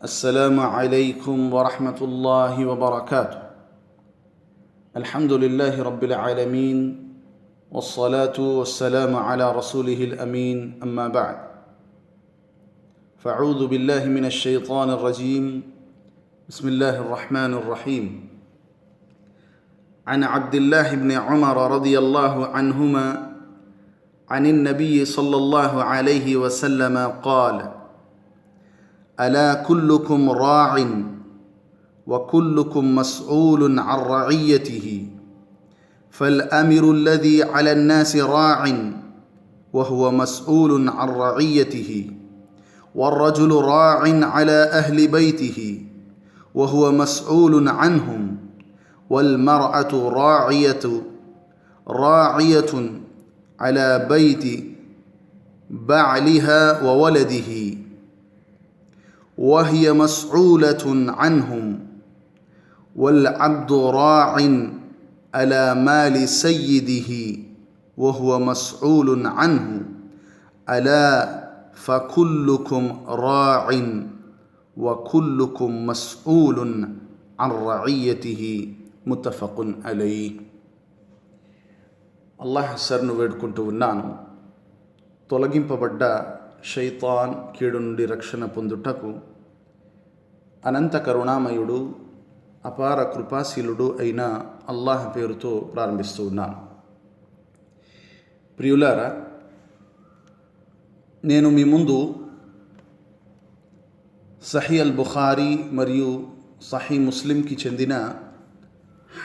السلام عليكم ورحمة الله وبركاته. الحمد لله رب العالمين والصلاة والسلام على رسوله الأمين أما بعد. فأعوذ بالله من الشيطان الرجيم. بسم الله الرحمن الرحيم. عن عبد الله بن عمر رضي الله عنهما عن النبي صلى الله عليه وسلم قال ألا كلكم راع وكلكم مسؤول عن رعيته؟ فالأمر الذي على الناس راع وهو مسؤول عن رعيته. والرجل راع على أهل بيته وهو مسؤول عنهم. والمرأة راعية راعية على بيت بعلها وولده. وهي مسؤولة عنهم والعبد راع على مال سيده وهو مسؤول عنه ألا فكلكم راع وكلكم مسؤول عن رعيته متفق عليه అల్లాహ్ సర్ను వేడుకుంటూ ఉన్నాను తొలగింపబడ్డ షైతాన్ కీడు నుండి రక్షణ పొందుటకు అనంత కరుణామయుడు అపార కృపాశీలుడు అయిన అల్లాహ్ పేరుతో ప్రారంభిస్తూ ఉన్నాను ప్రియులారా నేను మీ ముందు సహీ అల్ బుఖారీ మరియు సహీ ముస్లింకి చెందిన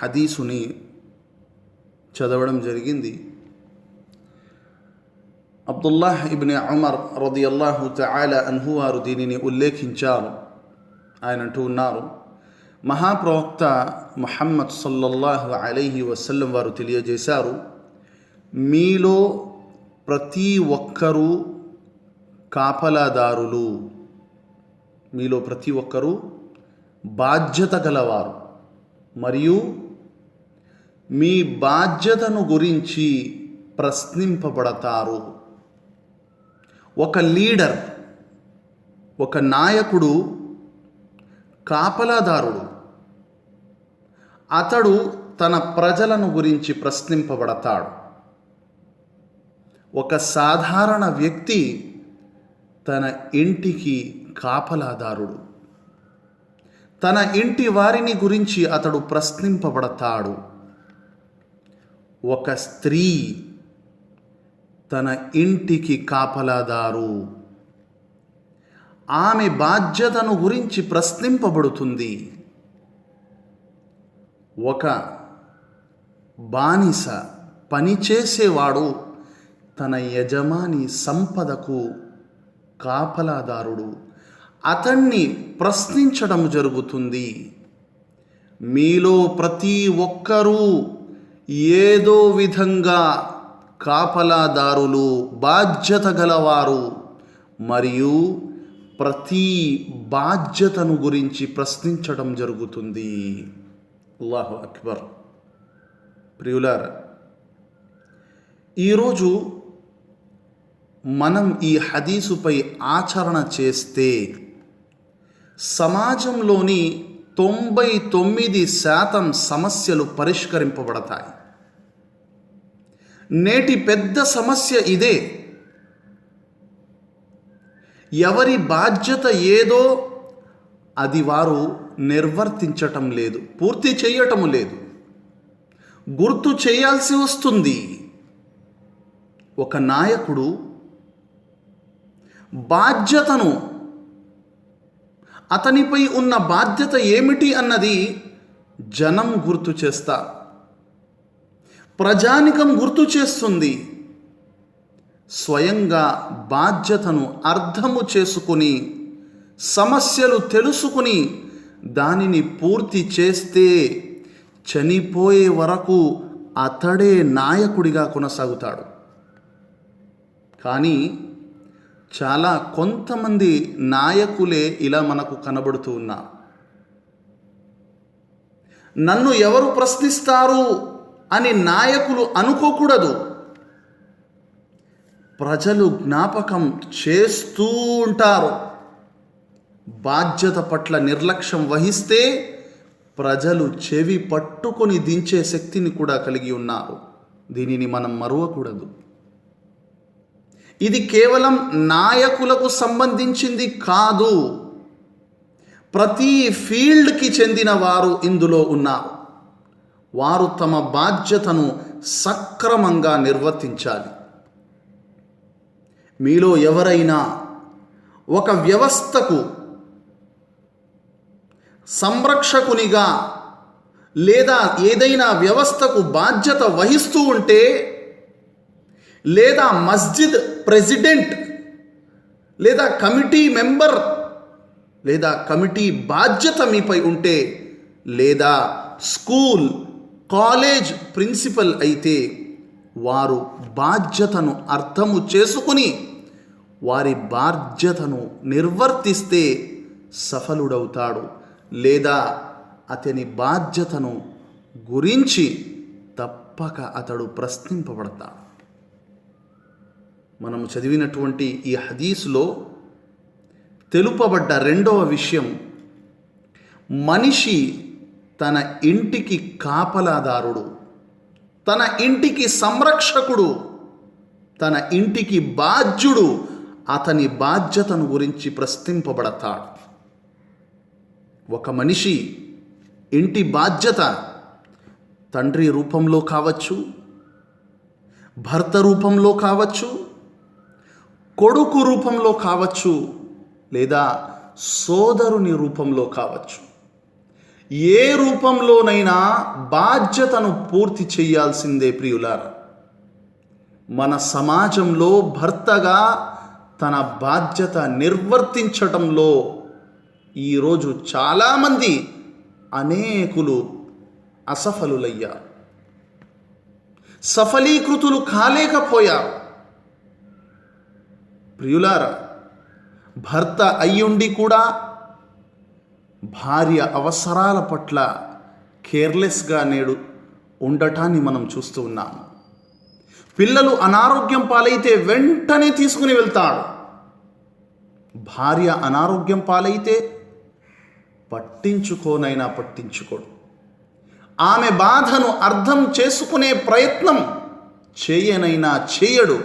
హదీసుని చదవడం జరిగింది. అబ్దుల్లాహ్ అమర్ ఉమర్ రదియల్లాహు తఆల అన్హు వారు దీనిని ఉల్లేఖించారు. ఆయన అంటూ ఉన్నారు. మహాప్రవక్త మొహమ్మద్ సల్లల్లాహు అలైహి వసల్లం వారు తెలియజేశారు మీలో ప్రతి ఒక్కరూ కాపలాదారులు. మీలో ప్రతి ఒక్కరూ బాధ్యత గలవారు. మరియు మీ బాధ్యతను గురించి ప్రశ్నింపబడతారు. ఒక లీడర్ ఒక నాయకుడు కాపలాదారుడు. అతడు తన ప్రజలను గురించి ప్రశ్నింపబడతాడు. ఒక సాధారణ వ్యక్తి తన ఇంటికి కాపలాదారుడు. తన ఇంటి వారిని గురించి అతడు ప్రశ్నింపబడతాడు. ఒక స్త్రీ తన ఇంటికి కాపలాదారు. ఆమె బాధ్యతను గురించి ప్రశ్నింపబడుతుంది. ఒక బానిస పనిచేసేవాడు తన యజమాని సంపదకు కాపలాదారుడు. అతన్ని ప్రశ్నించడం జరుగుతుంది. మీలో ప్రతి ఒక్కరూ ఏదో విధంగా కాపలాదారులు బాధ్యత గలవారు. మరియు ప్రతి బాధ్యతను గురించి ప్రశ్నించడం జరుగుతుంది. అల్లాహు అక్బర్. ప్రియులార్ ఈరోజు మనం ఈ హదీసుపై ఆచరణ చేస్తే సమాజంలోని తొంభై తొమ్మిది శాతం సమస్యలు పరిష్కరింపబడతాయి. నేటి పెద్ద సమస్య ఇదే. ఎవరి బాధ్యత ఏదో అది వారు నిర్వర్తించటం లేదు పూర్తి చేయటం లేదు. గుర్తు చేయాల్సి వస్తుంది. ఒక నాయకుడు బాధ్యతను అతనిపై ఉన్న బాధ్యత ఏమిటి అన్నది జనం గుర్తు చేస్తా ప్రజానికం గుర్తు చేస్తుంది. స్వయంగా బాధ్యతను అర్థము చేసుకుని సమస్యలు తెలుసుకుని దానిని పూర్తి చేస్తే చనిపోయే వరకు అతడే నాయకుడిగా కొనసాగుతాడు. కానీ చాలా కొంతమంది నాయకులే ఇలా మనకు కనబడుతూ ఉన్నారు నన్ను ఎవరు ప్రశ్నిస్తారు అని నాయకులు అనుకోకూడదు. ప్రజలు జ్ఞాపకం చేస్తూ ఉంటారు. బాధ్యత పట్ల నిర్లక్ష్యం వహిస్తే ప్రజలు చెవి పట్టుకొని దించే శక్తిని కూడా కలిగి ఉన్నారు. దీనిని మనం మరువకూడదు. ఇది కేవలం నాయకులకు సంబంధించింది కాదు. ప్రతి ఫీల్డ్కి చెందిన వారు ఇందులో ఉన్నారు. వారు తమ బాధ్యతను సక్రమంగా నిర్వర్తించాలి. మీలో ఎవరైనా ఒక వ్యవస్థకు సంరక్షకునిగా లేదా ఏదైనా వ్యవస్థకు బాధ్యత వహిస్తూ ఉంటే లేదా మస్జిద్ ప్రెసిడెంట్ లేదా కమిటీ మెంబర్ లేదా కమిటీ బాధ్యత మీపై ఉంటే లేదా స్కూల్ కాలేజ్ ప్రిన్సిపల్ అయితే వారు బాధ్యతను అర్థము చేసుకుని వారి బాధ్యతను నిర్వర్తిస్తే సఫలుడవుతాడు. లేదా అతని బాధ్యతను గురించి తప్పక అతడు ప్రశ్నింపబడతాడు. మనము చదివినటువంటి ఈ హదీసులో తెలుపబడ్డ రెండవ విషయం మనిషి తన ఇంటికి కాపలాదారుడు తన ఇంటికి సంరక్షకుడు తన ఇంటికి బాధ్యుడు అతని బాధ్యతను గురించి ప్రశ్నింపబడతాడు. ఒక మనిషి ఇంటి బాధ్యత తండ్రి రూపంలో కావచ్చు భర్త రూపంలో కావచ్చు కొడుకు రూపంలో కావచ్చు లేదా సోదరుని రూపంలో కావచ్చు. ఏ రూపంలోనైనా బాధ్యతను పూర్తి చేయాల్సిందే ప్రియులారా. మన సమాజంలో భర్తగా తన బాధ్యత నిర్వర్తించటంలో ఈరోజు చాలామంది అనేకులు అసఫలులయ్యారు. సఫలీకృతులు కాలేకపోయారు. ప్రియులారా భర్త అయ్యుండి కూడా భార్య అవసరాల పట్ల కేర్లెస్గా నేడు ఉండటాన్ని మనం చూస్తూ ఉన్నాము. పిల్లలు అనారోగ్యం పాలైతే వెంటనే తీసుకుని వెళ్తాడు భార్య అనారోగ్యం పాలైతే పట్టించుకోనైనా పట్టించుకోడు. ఆమె బాధను అర్థం చేసుకునే ప్రయత్నం చేయనైనా చేయడు.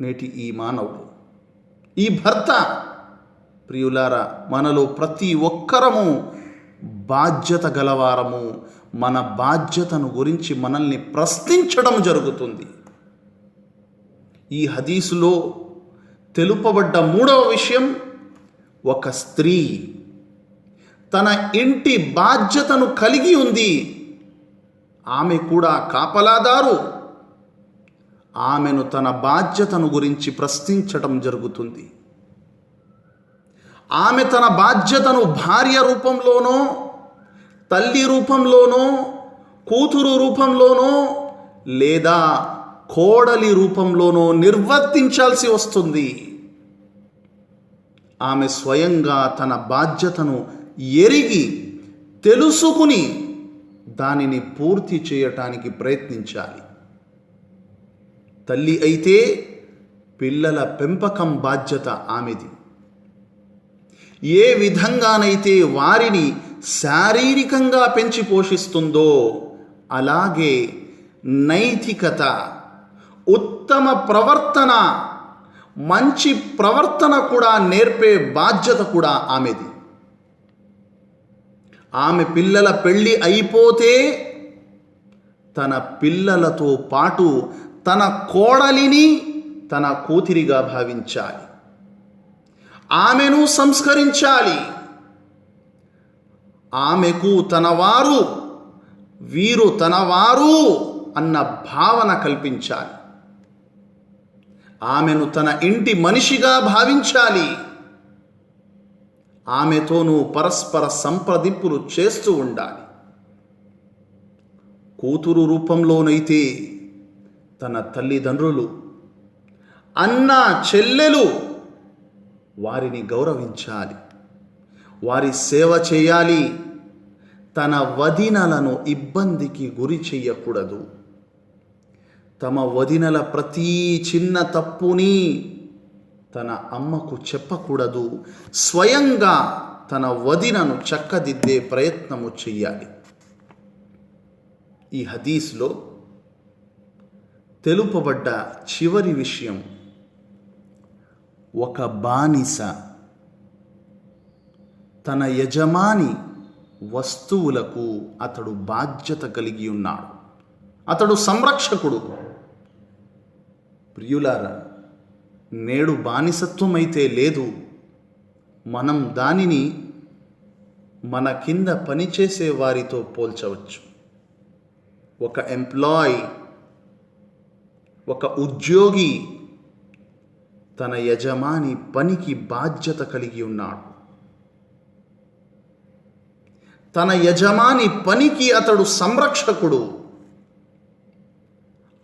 నేటి ఈ మానవుడు. ఈ భర్త ప్రియులారా మనలో ప్రతి ఒక్కరము బాధ్యత గలవారము. మన బాధ్యతను గురించి మనల్ని ప్రశ్నించడం జరుగుతుంది. ఈ హదీసులో తెలుపబడ్డ మూడవ విషయం ఒక స్త్రీ తన ఇంటి బాధ్యతను కలిగి ఉంది. ఆమె కూడా కాపలాదారు. ఆమెను తన బాధ్యతను గురించి ప్రశ్నించటం జరుగుతుంది. ఆమె తన బాధ్యతను భార్య రూపంలోనో తల్లి రూపంలోనో కూతురు రూపంలోనో లేదా కోడలి రూపంలోనో నిర్వర్తించాల్సి వస్తుంది. ఆమె స్వయంగా తన బాధ్యతను ఎరిగి తెలుసుకుని దానిని పూర్తి చేయటానికి ప్రయత్నించాలి. తల్లి అయితే పిల్లల పెంపకం బాధ్యత ఆమెది. ఏ విధంగానైతే వారిని శారీరకంగా పెంచి పోషిస్తుందో అలాగే నైతికత ఉత్తమ ప్రవర్తన మంచి ప్రవర్తన కూడా నేర్పే బాధ్యత కూడా ఆమెది. ఆమె పిల్లల పెళ్ళి అయిపోతే తన పిల్లలతో పాటు తన కోడలిని తన కూతురిగా భావించాలి. ఆమెను సంస్కరించాలి. ఆమెకు తన వారు వీరు తన వారు అన్న భావన కల్పించాలి. ఆమెను తన ఇంటి మనిషిగా భావించాలి. ఆమెతోనూ పరస్పర సంప్రదింపులు చేస్తూ ఉండాలి. కూతురు రూపంలోనైతే తన తల్లిదండ్రులు అన్న చెల్లెలు వారిని గౌరవించాలి. వారి సేవ చేయాలి. తన వదినలను ఇబ్బందికి గురి చెయ్యకూడదు తమ వదినల ప్రతి చిన్న తప్పుని తన అమ్మకు చెప్పకూడదు. స్వయంగా తన వదినను చక్కదిద్దే ప్రయత్నము చెయ్యాలి. ఈ హదీస్లో తెలుపబడ్డ చివరి విషయం ఒక బానిస తన యజమాని వస్తువులకు అతడు బాధ్యత కలిగి ఉన్నాడు. అతడు సంరక్షకుడు. ప్రియులారా నేడు బానిసత్వం అయితే లేదు. మనం దానిని మన కింద పనిచేసే వారితో పోల్చవచ్చు. ఒక ఎంప్లాయ్ ఒక ఉద్యోగి తన యజమాని పనికి బాధ్యత కలిగి ఉన్నాడు. తన యజమాని పనికి అతడు సంరక్షకుడు.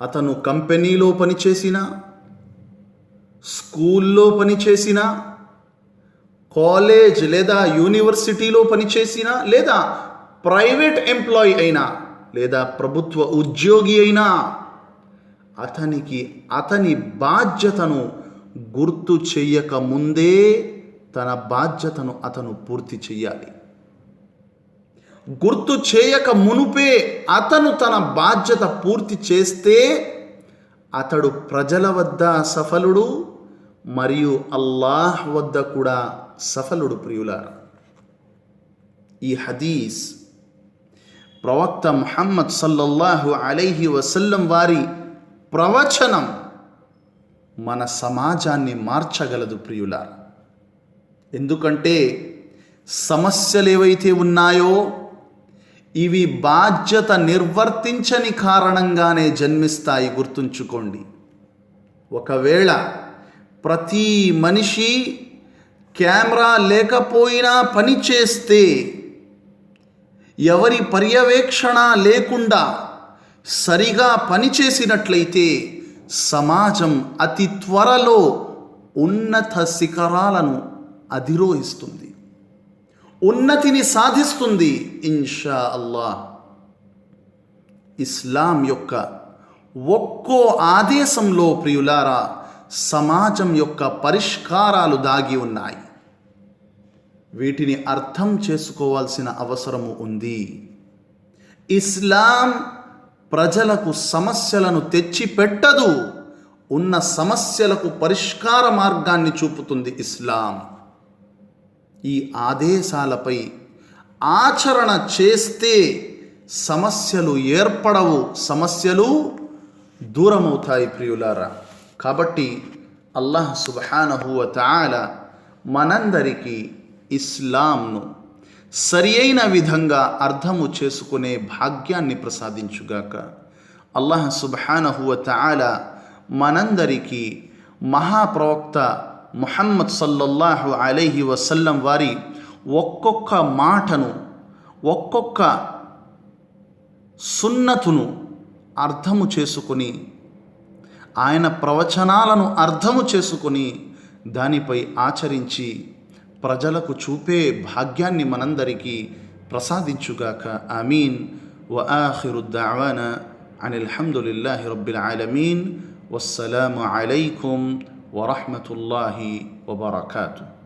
అతను కంపెనీలో పనిచేసినా స్కూల్లో పనిచేసినా కాలేజ్ లేదా యూనివర్సిటీలో పనిచేసినా లేదా ప్రైవేట్ ఎంప్లాయీ అయినా లేదా ప్రభుత్వ ఉద్యోగి అయినా అతనికి అతని బాధ్యతను గుర్తు చెయ్యక ముందే తన బాధ్యతను అతను పూర్తి చెయ్యాలి. గుర్తు చేయక మునుపే అతను తన బాధ్యత పూర్తి చేస్తే అతడు ప్రజల వద్ద సఫలుడు మరియు అల్లాహ్ వద్ద కూడా సఫలుడు ప్రియులారా. ఈ హదీస్ ప్రవక్త ముహమ్మద్ సల్లల్లాహు అలైహి వసల్లం వారి ప్రవచనం మన సమాజాన్ని మార్చగలదు ప్రియులారా. ఎందుకంటే సమస్యలు ఏవైతే ఉన్నాయో ఇవి బాధ్యత నిర్వర్తించని కారణంగానే జన్మిస్తాయి గుర్తుంచుకోండి. ఒకవేళ ప్రతి మనిషి కెమెరా లేకపోయినా పని చేస్తే ఎవరి పర్యవేక్షణ లేకుండా సరిగా పనిచేసినట్లయితే సమాజం అతి త్వరలో ఉన్నత శిఖరాలను అధిరోహిస్తుంది. ఉన్నతిని సాధిస్తుంది ఇన్షా అల్లా ఇస్లాం యొక్క ఒక్కో ఆదేశంలో ప్రియులారా సమాజం యొక్క పరిష్కారాలు దాగి ఉన్నాయి. వీటిని అర్థం చేసుకోవాల్సిన అవసరము ఉంది. ఇస్లాం ప్రజలకు సమస్యలను తెచ్చిపెట్టదు. ఉన్న సమస్యలకు పరిష్కార మార్గాన్ని చూపుతుంది ఇస్లాం. ఈ ఆదేశాలపై ఆచరణ చేస్తే సమస్యలు ఏర్పడవు. సమస్యలు దూరమవుతాయి ప్రియులారా. కాబట్టి అల్లాహ్ సుబహానహువ తాల మనందరికీ ఇస్లాంను సరి అయిన విధంగా అర్థము చేసుకునే భాగ్యాన్ని ప్రసాదించుగాక. అల్లాహ్ సుబహానహువ తాల మనందరికీ మహాప్రవక్త ముహమ్మద్ సల్లల్లాహు అలైహి వసల్లం వారి ఒక్కొక్క మాటను ఒక్కొక్క సున్నతును అర్థము చేసుకుని ఆయన ప్రవచనాలను అర్థము చేసుకుని దానిపై ఆచరించి ప్రజలకు చూపే భాగ్యాన్ని మనందరికీ ప్రసాదించుగాక. అమీన్ వ ఆఖిరు దావాన రబ్బిల్ ఆలమీన్. వస్సలాము అలైకుం ورحمة الله وبركاته.